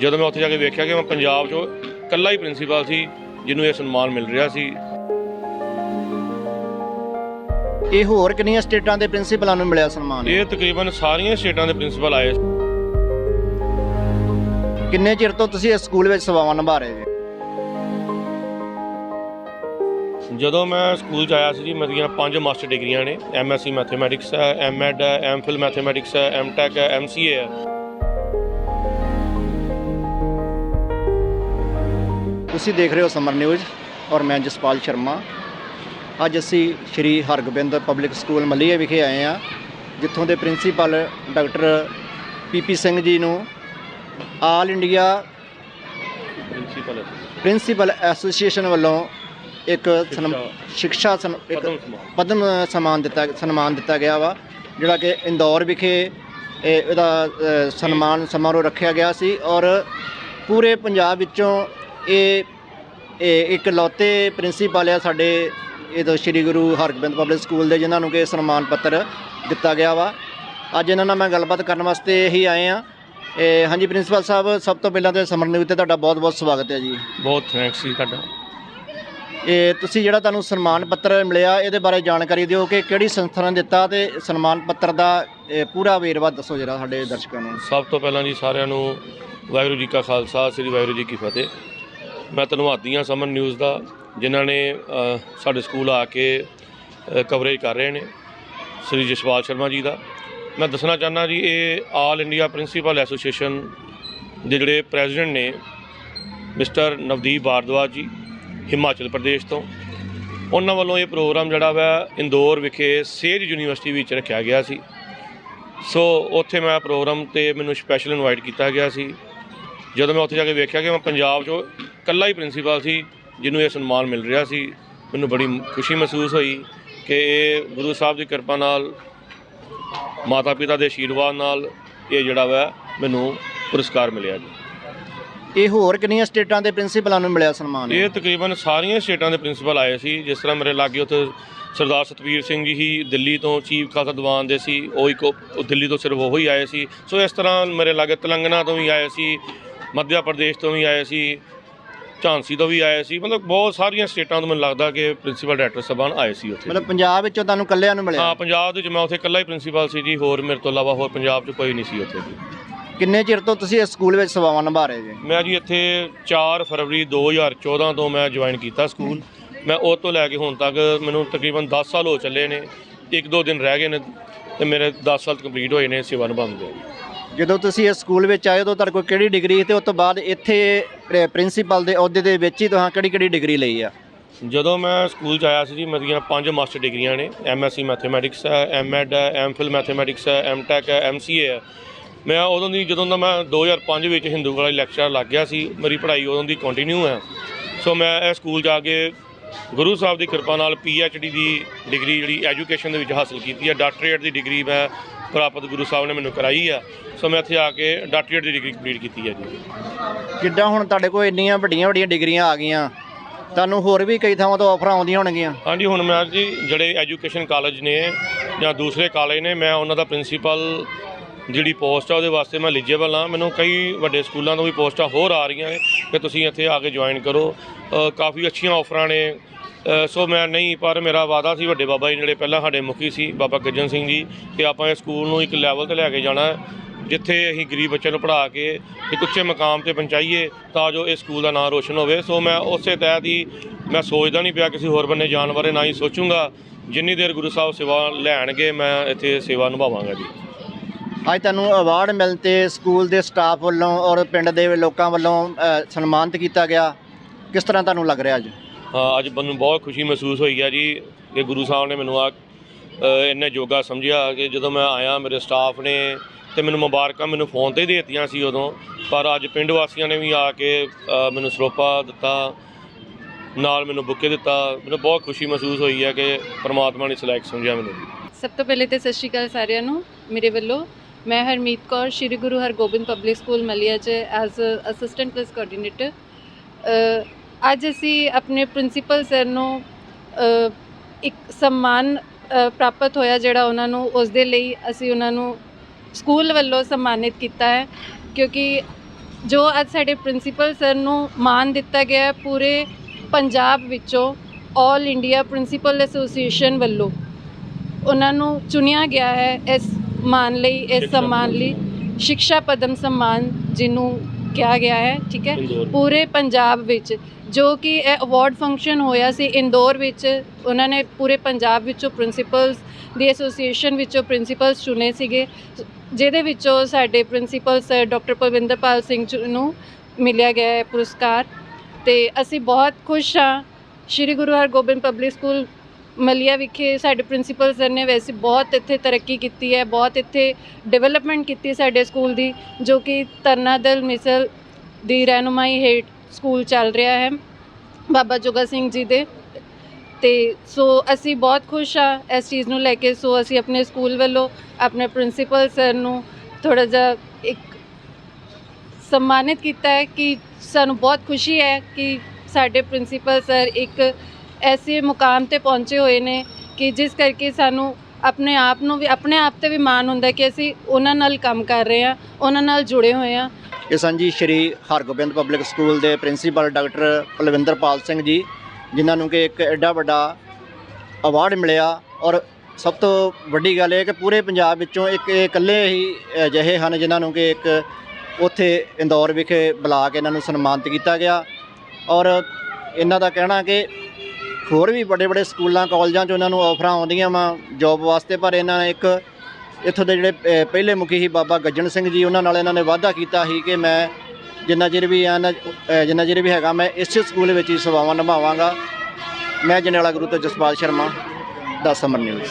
ਜਦੋਂ ਮੈਂ ਉੱਥੇ ਜਾ ਕੇ ਵੇਖਿਆ ਕਿ ਮੈਂ ਪੰਜਾਬ 'ਚੋਂ ਇਕੱਲਾ ਹੀ ਪ੍ਰਿੰਸੀਪਲ ਸੀ ਜਿਹਨੂੰ ਇਹ ਸਨਮਾਨ ਮਿਲ ਰਿਹਾ ਸੀ। ਇਹ ਹੋਰ ਕਿੰਨੀਆਂ ਸਟੇਟਾਂ ਦੇ ਪ੍ਰਿੰਸੀਪਲਾਂ ਨੂੰ ਮਿਲਿਆ ਸਨਮਾਨ? ਇਹ ਤਕਰੀਬਨ ਸਾਰੀਆਂ ਸਟੇਟਾਂ ਦੇ ਪ੍ਰਿੰਸੀਪਲ ਆਏ ਕਿੰਨੇ ਚਿਰ ਤੋਂ ਤੁਸੀਂ ਇਸ ਸਕੂਲ ਵਿੱਚ ਸੇਵਾਵਾਂ ਨਿਭਾ ਰਹੇ ਜੀ ਜਦੋਂ ਮੈਂ ਸਕੂਲ 'ਚ ਆਇਆ ਸੀ ਜੀ ਮੇਰੀਆਂ ਪੰਜ ਮਾਸਟਰ ਡਿਗਰੀਆਂ ਨੇ। ਐਮਐਸਸੀ ਮੈਥਮੈਟਿਕਸ ਹੈ ਐਮਐਡ ਹੈ ਐਮਫਿਲ ਮੈਥਮੈਟਿਕਸ ਹੈ ਐਮਟੈਕ ਹੈ ਐਮਸੀਏ ਹੈ। ਤੁਸੀਂ ਦੇਖ ਰਹੇ ਹੋ ਸਮਰ ਨਿਊਜ਼ ਔਰ ਮੈਂ ਜਸਪਾਲ ਸ਼ਰਮਾ। ਅੱਜ ਅਸੀਂ ਸ਼੍ਰੀ ਹਰਗੋਬਿੰਦ ਪਬਲਿਕ ਸਕੂਲ ਮੱਲੀਏ ਵਿਖੇ ਆਏ ਹਾਂ ਜਿੱਥੋਂ ਦੇ principal doctor PP Singh ji ਨੂੰ all India principal principal association ਵੱਲੋਂ ਇੱਕ ਸਿੱਖਿਆ ਸਨ ਇੱਕ ਪਦਮ ਸਨਮਾਨ। ਦਿੱਤਾ ਸਨਮਾਨ ਦਿੱਤਾ ਗਿਆ ਵਾ ਜਿਹੜਾ ਕਿ ਇੰਦੌਰ ਵਿਖੇ ਇਹ ਇਹਦਾ ਸਨਮਾਨ ਸਮਾਰੋਹ ਰੱਖਿਆ ਗਿਆ ਸੀ ਔਰ ਪੂਰੇ ਪੰਜਾਬ ਵਿੱਚੋਂ ਇਹ ਇਹ ਇੱਕ ਲੌਤੇ ਪ੍ਰਿੰਸੀਪਲ ਆ ਸਾਡੇ ਇਹ ਤੋਂ ਸ੍ਰੀ ਗੁਰੂ ਹਰਗੋਬਿੰਦ ਪਬਲਿਕ ਸਕੂਲ ਦੇ ਜਿਨ੍ਹਾਂ ਨੂੰ ਕਿ ਸਨਮਾਨ ਪੱਤਰ ਦਿੱਤਾ ਗਿਆ ਵਾ। ਅੱਜ ਇਹਨਾਂ ਨਾਲ ਮੈਂ ਗੱਲਬਾਤ ਕਰਨ ਵਾਸਤੇ ਹੀ ਆਏ ਆ ਇਹ ਹਾਂਜੀ ਪ੍ਰਿੰਸੀਪਲ ਸਾਹਿਬ ਸਭ ਤੋਂ ਪਹਿਲਾਂ ਤੇ ਸਮਰ ਨਿਊਜ਼ ਤੇ ਤੁਹਾਡਾ ਬਹੁਤ-ਬਹੁਤ ਸਵਾਗਤ ਹੈ ਜੀ। ਬਹੁਤ ਥੈਂਕਸ ਜੀ ਤੁਹਾਡਾ। ਇਹ ਤੁਸੀਂ ਜਿਹੜਾ ਤੁਹਾਨੂੰ ਸਨਮਾਨ ਪੱਤਰ ਮਿਲਿਆ ਇਹਦੇ ਬਾਰੇ ਜਾਣਕਾਰੀ ਦਿਓ ਕਿ ਕਿਹੜੀ ਸੰਸਥਾ ਨੇ ਦਿੱਤਾ ਤੇ ਸਨਮਾਨ ਪੱਤਰ ਦਾ ਇਹ ਪੂਰਾ ਵੇਰਵਾ ਦੱਸੋ ਜਰਾ ਸਾਡੇ ਦਰਸ਼ਕਾਂ ਨੂੰ। ਸਭ ਤੋਂ ਪਹਿਲਾਂ ਜੀ ਸਾਰਿਆਂ ਨੂੰ ਵਾਹਿਗੁਰੂ ਜੀ ਕਾ ਖਾਲਸਾ ਸ੍ਰੀ ਵਾਹਿਗੁਰੂ ਜੀ ਕੀ ਫਤਿਹ। ਮੈਂ ਧੰਨਵਾਦੀ ਹਾਂ ਸਮਨ ਨਿਊਜ਼ ਦਾ, ਜਿਨ੍ਹਾਂ ਨੇ ਸਾਡੇ ਸਕੂਲ ਆ ਕੇ ਕਵਰੇਜ ਕਰ ਰਹੇ ਨੇ, ਸ੍ਰੀ ਜਸਪਾਲ ਸ਼ਰਮਾ ਜੀ ਦਾ। ਮੈਂ ਦੱਸਣਾ ਚਾਹੁੰਦਾ ਜੀ, ਇਹ ਆਲ ਇੰਡੀਆ ਪ੍ਰਿੰਸੀਪਲ ਐਸੋਸੀਏਸ਼ਨ ਦੇ ਜਿਹੜੇ ਪ੍ਰੈਜ਼ੀਡੈਂਟ ਨੇ ਮਿਸਟਰ ਨਵਦੀਪ ਭਾਰਦਵਾਜ ਜੀ, ਹਿਮਾਚਲ ਪ੍ਰਦੇਸ਼ ਤੋਂ। ਉਹਨਾਂ ਵੱਲੋਂ ਇਹ ਪ੍ਰੋਗਰਾਮ ਜਿਹੜਾ ਵਾ, ਇੰਦੌਰ ਵਿਖੇ ਸੇਜ ਯੂਨੀਵਰਸਿਟੀ ਵਿੱਚ ਰੱਖਿਆ ਗਿਆ ਸੀ। ਸੋ, ਉੱਥੇ ਮੈਂ ਪ੍ਰੋਗਰਾਮ ਤੇ ਮੈਨੂੰ ਸਪੈਸ਼ਲ ਇਨਵਾਈਟ ਕੀਤਾ ਗਿਆ ਸੀ। ਜਦੋਂ ਮੈਂ ਉੱਥੇ ਜਾ ਕੇ ਵੇਖਿਆ ਕਿ ਮੈਂ ਪੰਜਾਬ 'ਚੋਂ ਇਕੱਲਾ ਹੀ ਪ੍ਰਿੰਸੀਪਲ ਸੀ ਜਿਹਨੂੰ ਇਹ ਸਨਮਾਨ ਮਿਲ ਰਿਹਾ ਸੀ। ਮੈਨੂੰ ਬੜੀ ਖੁਸ਼ੀ ਮਹਿਸੂਸ ਹੋਈ ਕਿ ਇਹ ਗੁਰੂ ਸਾਹਿਬ ਦੀ ਕਿਰਪਾ ਨਾਲ ਮਾਤਾ ਪਿਤਾ ਦੇ ਆਸ਼ੀਰਵਾਦ ਨਾਲ ਇਹ ਜਿਹੜਾ ਵਾ ਮੈਨੂੰ ਪੁਰਸਕਾਰ ਮਿਲਿਆ ਜੀ। ਇਹ ਹੋਰ ਕਿੰਨੀਆਂ ਸਟੇਟਾਂ ਦੇ ਪ੍ਰਿੰਸੀਪਲਾਂ ਨੂੰ ਮਿਲਿਆ ਸਨਮਾਨ? ਇਹ ਤਕਰੀਬਨ ਸਾਰੀਆਂ ਸਟੇਟਾਂ ਦੇ ਪ੍ਰਿੰਸੀਪਲ ਆਏ ਸੀ। ਜਿਸ ਤਰ੍ਹਾਂ ਮੇਰੇ ਲਾਗੇ ਉੱਥੇ ਸਰਦਾਰ ਸਤਵੀਰ ਸਿੰਘ ਜੀ ਹੀ ਦਿੱਲੀ ਤੋਂ ਚੀਫ ਖਾਲਸਾ ਦੀਵਾਨ ਦੇ ਸੀ। ਉਹ ਇੱਕ ਉਹ ਦਿੱਲੀ ਤੋਂ ਸਿਰਫ ਉਹ ਹੀ ਆਏ ਸੀ। ਸੋ ਇਸ ਤਰ੍ਹਾਂ ਮੇਰੇ ਲਾਗੇ ਤੇਲੰਗਾਨਾ ਤੋਂ ਵੀ ਆਏ ਸੀ ਮੱਧ ਪ੍ਰਦੇਸ਼ ਤੋਂ ਵੀ ਆਏ ਸੀ। ਝਾਂਸੀ ਤੋਂ ਵੀ ਆਏ ਸੀ। ਮਤਲਬ ਬਹੁਤ ਸਾਰੀਆਂ ਸਟੇਟਾਂ ਤੋਂ ਮੈਨੂੰ ਲੱਗਦਾ ਕਿ ਪ੍ਰਿੰਸੀਪਲ ਡਾਇਰੈਕਟਰ ਸਾਹਿਬਾਨ ਆਏ ਸੀ ਉੱਥੇ। ਮਤਲਬ ਪੰਜਾਬ ਵਿੱਚੋਂ ਤੁਹਾਨੂੰ ਕੱਲਿਆਂ ਨੂੰ ਮਿਲਿਆ? ਹਾਂ ਪੰਜਾਬ ਦੇ ਵਿੱਚ ਮੈਂ ਉੱਥੇ ਇਕੱਲਾ ਹੀ ਪ੍ਰਿੰਸੀਪਲ ਸੀ ਜੀ। ਹੋਰ ਮੇਰੇ ਤੋਂ ਇਲਾਵਾ ਹੋਰ ਪੰਜਾਬ 'ਚ ਕੋਈ ਨਹੀਂ ਸੀ ਉੱਥੇ ਕਿੰਨੇ ਚਿਰ ਤੋਂ ਤੁਸੀਂ ਇਸ ਸਕੂਲ ਵਿੱਚ ਸੇਵਾਵਾਂ ਨਿਭਾ ਰਹੇ ਜੀ? ਮੈਂ ਜੀ ਇੱਥੇ 4 ਫਰਵਰੀ 2014 ਤੋਂ ਮੈਂ ਜੁਆਇਨ ਕੀਤਾ ਸਕੂਲ। ਮੈਂ ਉਹ ਤੋਂ ਲੈ ਕੇ ਹੁਣ ਤੱਕ ਮੈਨੂੰ ਤਕਰੀਬਨ 10 ਸਾਲ ਹੋ ਚੱਲੇ ਨੇ। ਇੱਕ ਦੋ ਦਿਨ ਰਹਿ ਗਏ ਨੇ ਤੇ ਮੇਰੇ 10 ਸਾਲ ਕੰਪਲੀਟ ਹੋਏ ਨੇ ਸੇਵਾ ਨਿਭਾਉਂਦੇ ਜਦੋਂ ਤੁਸੀਂ ਇਸ ਸਕੂਲ ਵਿੱਚ ਆਏ ਉਦੋਂ ਤੁਹਾਡੇ ਕੋਲ ਕਿਹੜੀ ਡਿਗਰੀ ਸੀ ਤੇ ਉਸ ਤੋਂ ਬਾਅਦ ਇੱਥੇ ਪ੍ਰਿੰਸੀਪਲ ਦੇ ਅਹੁਦੇ ਦੇ ਵਿੱਚ ਹੀ ਤੁਸੀਂ ਕਿਹੜੀ ਕਿਹੜੀ ਡਿਗਰੀ ਲਈ ਆ? ਜਦੋਂ ਮੈਂ ਸਕੂਲ 'ਚ ਆਇਆ ਸੀ ਜੀ, ਮੇਰੀਆਂ ਪੰਜ ਮਾਸਟਰ ਡਿਗਰੀਆਂ ਨੇ। ਐਮਐਸਸੀ ਮੈਥਮੈਟਿਕਸ ਹੈ ਐਮਐਡ ਹੈ ਐਮਫਿਲ ਮੈਥਮੈਟਿਕਸ ਹੈ ਐਮਟੈਕ ਹੈ ਐਮਸੀਏ ਹੈ। ਮੈਂ ਉਦੋਂ ਦੀ ਜਦੋਂ ਦਾ ਮੈਂ 2005 ਵਿੱਚ ਹਿੰਦੂ ਵਾਲਾ ਲੈਕਚਰ ਲੱਗ ਗਿਆ ਸੀ, ਮੇਰੀ ਪੜ੍ਹਾਈ ਉਦੋਂ ਦੀ ਕੰਟੀਨਿਊ ਹੈ। ਸੋ ਮੈਂ ਇਹ ਸਕੂਲ ਜਾ ਕੇ ਗੁਰੂ ਸਾਹਿਬ ਦੀ ਕਿਰਪਾ ਨਾਲ ਡੀ ਦੀ ਡਿਗਰੀ ਜਿਹੜੀ ਐਜੂਕੇਸ਼ਨ ਦੇ ਵਿੱਚ ਹਾਸਲ ਕੀਤੀ ਹੈ। ਡਾਕਟਰੇਟ ਦੀ ਡਿਗਰੀ ਮੈਂ ਪ੍ਰਾਪਤ ਗੁਰੂ ਸਾਹਿਬ ਨੇ ਮੈਨੂੰ ਕਰਾਈ ਆ। ਸੋ ਮੈਂ ਇੱਥੇ ਆ ਕੇ ਡਾਕਟਰੇਟ ਦੀ ਡਿਗਰੀ ਕੰਪਲੀਟ ਕੀਤੀ ਹੈ ਜੀ। ਜਿੱਦਾਂ ਹੁਣ ਤੁਹਾਡੇ ਕੋਲ ਇੰਨੀਆਂ ਵੱਡੀਆਂ ਵੱਡੀਆਂ ਡਿਗਰੀਆਂ ਆ ਗਈਆਂ? ਤੁਹਾਨੂੰ ਹੋਰ ਵੀ ਕਈ ਥਾਵਾਂ ਤੋਂ ਆਫਰਾਂ ਆਉਂਦੀਆਂ ਹੋਣਗੀਆਂ। ਹਾਂਜੀ ਹੁਣ ਮੈਂ ਜੀ ਜਿਹੜੇ ਐਜੂਕੇਸ਼ਨ ਕਾਲਜ ਨੇ ਜਾਂ ਦੂਸਰੇ ਕਾਲਜ ਨੇ ਮੈਂ ਉਹਨਾਂ ਦਾ ਪ੍ਰਿੰਸੀਪਲ ਜਿਹੜੀ ਪੋਸਟ ਆ ਉਹਦੇ ਵਾਸਤੇ ਮੈਂ ਐਲੀਜੀਬਲ ਹਾਂ। ਮੈਨੂੰ ਕਈ ਵੱਡੇ ਸਕੂਲਾਂ ਤੋਂ ਵੀ ਪੋਸਟਾਂ ਹੋਰ ਆ ਰਹੀਆਂ ਨੇ। ਕਿ ਤੁਸੀਂ ਇੱਥੇ ਆ ਕੇ ਜੁਆਇਨ ਕਰੋ। ਕਾਫੀ ਅੱਛੀਆਂ ਆਫਰਾਂ ਨੇ। ਸੋ ਮੈਂ ਨਹੀਂ ਪਰ ਮੇਰਾ ਵਾਅਦਾ ਸੀ ਵੱਡੇ ਬਾਬਾ ਜੀ ਜਿਹੜੇ ਪਹਿਲਾਂ ਸਾਡੇ ਮੁਖੀ ਸੀ ਬਾਬਾ ਗੱਜਨ ਸਿੰਘ ਜੀ ਕਿ ਆਪਾਂ ਇਹ ਸਕੂਲ ਨੂੰ ਇੱਕ ਲੈਵਲ ਤੇ ਲੈ ਕੇ ਜਾਣਾ ਹੈ, ਜਿੱਥੇ ਅਸੀਂ ਗਰੀਬ ਬੱਚਿਆਂ ਨੂੰ ਪੜ੍ਹਾ ਕੇ ਇੱਕ ਉੱਚੇ ਮਕਾਮ ਤੇ ਪਹੁੰਚਾਈਏ ਤਾਂ ਜੋ ਇਹ ਸਕੂਲ ਦਾ ਨਾਮ ਰੋਸ਼ਨ ਹੋਵੇ। ਸੋ ਮੈਂ ਉਸੇ ਤਹਿਤ ਹੀ ਮੈਂ ਸੋਚਦਾ ਨਹੀਂ ਪਿਆ ਕਿਸੇ ਹੋਰ ਬੰਨੇ ਜਾਣ ਬਾਰੇ ਨਾ ਹੀ ਸੋਚੂੰਗਾ। ਜਿੰਨੀ ਦੇਰ ਗੁਰੂ ਸਾਹਿਬ ਸੇਵਾ ਲੈਣਗੇ ਮੈਂ ਇੱਥੇ ਸੇਵਾ ਨਿਭਾਵਾਂਗਾ ਜੀ। ਅੱਜ ਤੁਹਾਨੂੰ ਅਵਾਰਡ ਮਿਲਣ ਤੇ ਸਕੂਲ ਦੇ ਸਟਾਫ ਵੱਲੋਂ ਔਰ ਪਿੰਡ ਦੇ ਲੋਕਾਂ ਵੱਲੋਂ ਸਨਮਾਨਿਤ ਕੀਤਾ ਗਿਆ। ਕਿਸ ਤਰ੍ਹਾਂ ਤੁਹਾਨੂੰ ਲੱਗ ਰਿਹਾ ਅੱਜ? ਅੱਜ ਮੈਨੂੰ ਬਹੁਤ ਖੁਸ਼ੀ ਮਹਿਸੂਸ ਹੋਈ ਹੈ ਜੀ ਕਿ ਗੁਰੂ ਸਾਹਿਬ ਨੇ ਮੈਨੂੰ ਆ ਇੰਨੇ ਜੋਗਾ ਸਮਝਿਆ ਕਿ ਜਦੋਂ ਮੈਂ ਆਇਆ, ਮੇਰੇ ਸਟਾਫ ਨੇ ਤੇ ਮੈਨੂੰ ਮੁਬਾਰਕਾਂ ਮੈਨੂੰ ਫੋਨ ਤੇ ਹੀ ਦੇ ਦਿੱਤੀਆਂ ਸੀ ਉਦੋਂ। ਪਰ ਅੱਜ ਪਿੰਡ ਵਾਸੀਆਂ ਨੇ ਵੀ ਆ ਕੇ ਮੈਨੂੰ ਸਰੋਪਾ ਦਿੱਤਾ, ਨਾਲ ਮੈਨੂੰ ਬੁੱਕੇ ਦਿੱਤਾ। ਮੈਨੂੰ ਬਹੁਤ ਖੁਸ਼ੀ ਮਹਿਸੂਸ ਹੋਈ ਹੈ ਕਿ ਪ੍ਰਮਾਤਮਾ ਨੇ ਸਿਲੈਕਟ ਸਮਝਿਆ ਮੈਨੂੰ। ਸਭ ਤੋਂ ਪਹਿਲੇ ਤੇ ਸਤਿ ਸ਼੍ਰੀ ਅਕਾਲ ਸਾਰਿਆਂ ਨੂੰ, ਮੇਰੇ ਵੱਲੋਂ। ਮੈਂ ਹਰਮੀਤ ਕੌਰ, ਸ਼੍ਰੀ ਗੁਰੂ ਹਰਗੋਬਿੰਦ ਪਬਲਿਕ ਸਕੂਲ ਮਲਿਆ 'ਚ ਐਜ਼ ਅਸਿਸਟੈਂਟ ਕਲਾਸ ਕੋਆਰਡੀਨੇਟਰ ਅੱਜ ਅਸੀਂ ਆਪਣੇ ਪ੍ਰਿੰਸੀਪਲ ਸਰ ਨੂੰ ਇੱਕ ਸਨਮਾਨ ਪ੍ਰਾਪਤ ਹੋਇਆ ਜਿਹੜਾ ਉਹਨਾਂ ਨੂੰ ਉਸ ਦੇ ਲਈ ਅਸੀਂ ਉਹਨਾਂ ਨੂੰ ਸਕੂਲ ਵੱਲੋਂ ਸਨਮਾਨਿਤ ਕੀਤਾ ਹੈ। ਕਿਉਂਕਿ ਜੋ ਅੱਜ ਸਾਡੇ ਪ੍ਰਿੰਸੀਪਲ ਸਰ ਨੂੰ ਮਾਨ ਦਿੱਤਾ ਗਿਆ ਹੈ ਪੂਰੇ ਪੰਜਾਬ ਵਿੱਚੋਂ 올 ਇੰਡੀਆ ਪ੍ਰਿੰਸੀਪਲ ਐਸੋਸੀਏਸ਼ਨ ਵੱਲੋਂ ਉਹਨਾਂ ਨੂੰ ਚੁਣਿਆ ਗਿਆ ਹੈ ਇਸ ਮਾਨ ਲਈ ਇਸ ਸਨਮਾਨ ਲਈ ਸਿੱਖਿਆ ਪਦਮ ਸਨਮਾਨ ਜਿਹਨੂੰ ਕਿਹਾ ਗਿਆ ਹੈ ਠੀਕ ਹੈ। ਪੂਰੇ ਪੰਜਾਬ ਵਿੱਚ ਜੋ ਕਿ ਇਹ ਅਵਾਰਡ ਫੰਕਸ਼ਨ ਹੋਇਆ ਸੀ ਇੰਦੌਰ ਵਿੱਚ ਉਹਨਾਂ ਨੇ ਪੂਰੇ ਪੰਜਾਬ ਵਿੱਚੋਂ ਪ੍ਰਿੰਸੀਪਲਸ ਦੀ ਐਸੋਸੀਏਸ਼ਨ ਵਿੱਚੋਂ ਪ੍ਰਿੰਸੀਪਲਸ ਚੁਣੇ ਸੀਗੇ। ਜਿਹਦੇ ਵਿੱਚੋਂ ਸਾਡੇ principal sir doctor Parvinderpal Singh ਨੂੰ ਮਿਲਿਆ ਗਿਆ ਹੈ ਪੁਰਸਕਾਰ। ਤੇ ਅਸੀਂ ਬਹੁਤ ਖੁਸ਼ ਹਾਂ। ਸ਼੍ਰੀ ਗੁਰੂ ਹਰਗੋਬਿੰਦ ਪਬਲਿਕ ਸਕੂਲ ਮਲੀਆ ਵਿਖੇ ਸਾਡੇ ਪ੍ਰਿੰਸੀਪਲ ਸਰ ਨੇ ਵੈਸੇ ਬਹੁਤ ਇੱਥੇ ਤਰੱਕੀ ਕੀਤੀ ਹੈ, ਬਹੁਤ ਇੱਥੇ ਡਿਵੈਲਪਮੈਂਟ ਕੀਤੀ ਸਾਡੇ ਸਕੂਲ ਦੀ, ਜੋ ਕਿ ਤਰਨਾ ਦਲ ਮਿਸਲ ਦੀ ਰਹਿਨੁਮਾਈ ਹੇਠ ਸਕੂਲ ਚੱਲ ਰਿਹਾ ਹੈ, ਬਾਬਾ ਜੋਗਾ ਸਿੰਘ ਜੀ ਦੇ। ਤੇ ਸੋ ਅਸੀਂ ਬਹੁਤ ਖੁਸ਼ ਆ ਇਸ ਚੀਜ਼ ਨੂੰ ਲੈ ਕੇ, ਸੋ ਅਸੀਂ ਆਪਣੇ ਸਕੂਲ ਵੱਲੋਂ ਆਪਣੇ ਪ੍ਰਿੰਸੀਪਲ ਸਰ ਨੂੰ ਥੋੜਾ ਜਿਹਾ ਇੱਕ ਸਨਮਾਨਿਤ ਕੀਤਾ ਹੈ ਕਿ ਸਾਨੂੰ ਬਹੁਤ ਖੁਸ਼ੀ ਹੈ ਕਿ ਸਾਡੇ ਪ੍ਰਿੰਸੀਪਲ ਸਰ ਇੱਕ ਐਸੇ ਮੁਕਾਮ ਤੇ ਪਹੁੰਚੇ ਹੋਏ ਨੇ ਕਿ ਜਿਸ ਕਰਕੇ ਸਾਨੂੰ ਆਪਣੇ ਆਪ ਨੂੰ ਵੀ, ਆਪਣੇ ਆਪ ਤੇ ਵੀ ਮਾਣ ਹੁੰਦਾ ਕਿ ਅਸੀਂ ਉਹਨਾਂ ਨਾਲ ਕੰਮ ਕਰ ਰਹੇ ਹਾਂ, ਉਹਨਾਂ ਨਾਲ ਜੁੜੇ ਹੋਏ ਹਾਂ। ਇਹ ਸਨ ਸ਼੍ਰੀ ਹਰਗੋਬਿੰਦ ਪਬਲਿਕ ਸਕੂਲ ਦੇ ਪ੍ਰਿੰਸੀਪਲ ਡਾਕਟਰ ਪਲਵਿੰਦਰਪਾਲ ਸਿੰਘ ਜੀ, ਜਿਨ੍ਹਾਂ ਨੂੰ ਕਿ ਇੱਕ ਐਡਾ ਵੱਡਾ ਅਵਾਰਡ ਮਿਲਿਆ ਔਰ ਸਭ ਤੋਂ ਵੱਡੀ ਗੱਲ ਇਹ ਕਿ ਪੂਰੇ ਪੰਜਾਬ ਵਿੱਚੋਂ ਇੱਕ ਇਕੱਲੇ ਹੀ ਅਜਿਹੇ ਹਨ ਜਿਨ੍ਹਾਂ ਨੂੰ ਕਿ ਇੱਕ ਉੱਥੇ ਇੰਦੌਰ ਵਿਖੇ ਬੁਲਾ ਕੇ ਇਹਨਾਂ ਨੂੰ ਸਨਮਾਨਿਤ ਕੀਤਾ ਗਿਆ ਔਰ ਇਹਨਾਂ ਦਾ ਕਹਿਣਾ ਕਿ ਹੋਰ ਵੀ ਵੱਡੇ ਵੱਡੇ ਸਕੂਲਾਂ ਕਾਲਜਾਂ 'ਚ ਉਹਨਾਂ ਨੂੰ ਆਫਰਾਂ ਆਉਂਦੀਆਂ ਵਾ ਜੌਬ ਵਾਸਤੇ ਪਰ ਇਹਨਾਂ ਨੇ ਇੱਕ ਇੱਥੋਂ ਦੇ ਜਿਹੜੇ ਅ, ਪਹਿਲੇ ਮੁਖੀ ਸੀ ਬਾਬਾ ਗੱਜਣ ਸਿੰਘ ਜੀ ਉਹਨਾਂ ਨਾਲ ਇਹਨਾਂ ਨੇ ਵਾਅਦਾ ਕੀਤਾ ਸੀ ਕਿ ਮੈਂ ਜਿੰਨਾ ਚਿਰ ਵੀ ਆ ਨਾ ਜਿੰਨਾ ਚਿਰ ਵੀ ਹੈਗਾ ਮੈਂ ਇਸੇ ਸਕੂਲ ਵਿੱਚ ਹੀ ਸੇਵਾਵਾਂ ਨਿਭਾਵਾਂਗਾ। ਮੈਂ ਜਨੇਲਾ ਗੁਰੂ ਤੋਂ ਜਸਪਾਲ ਸ਼ਰਮਾ ਦਾ ਸਮਰ ਨਿਊਜ਼।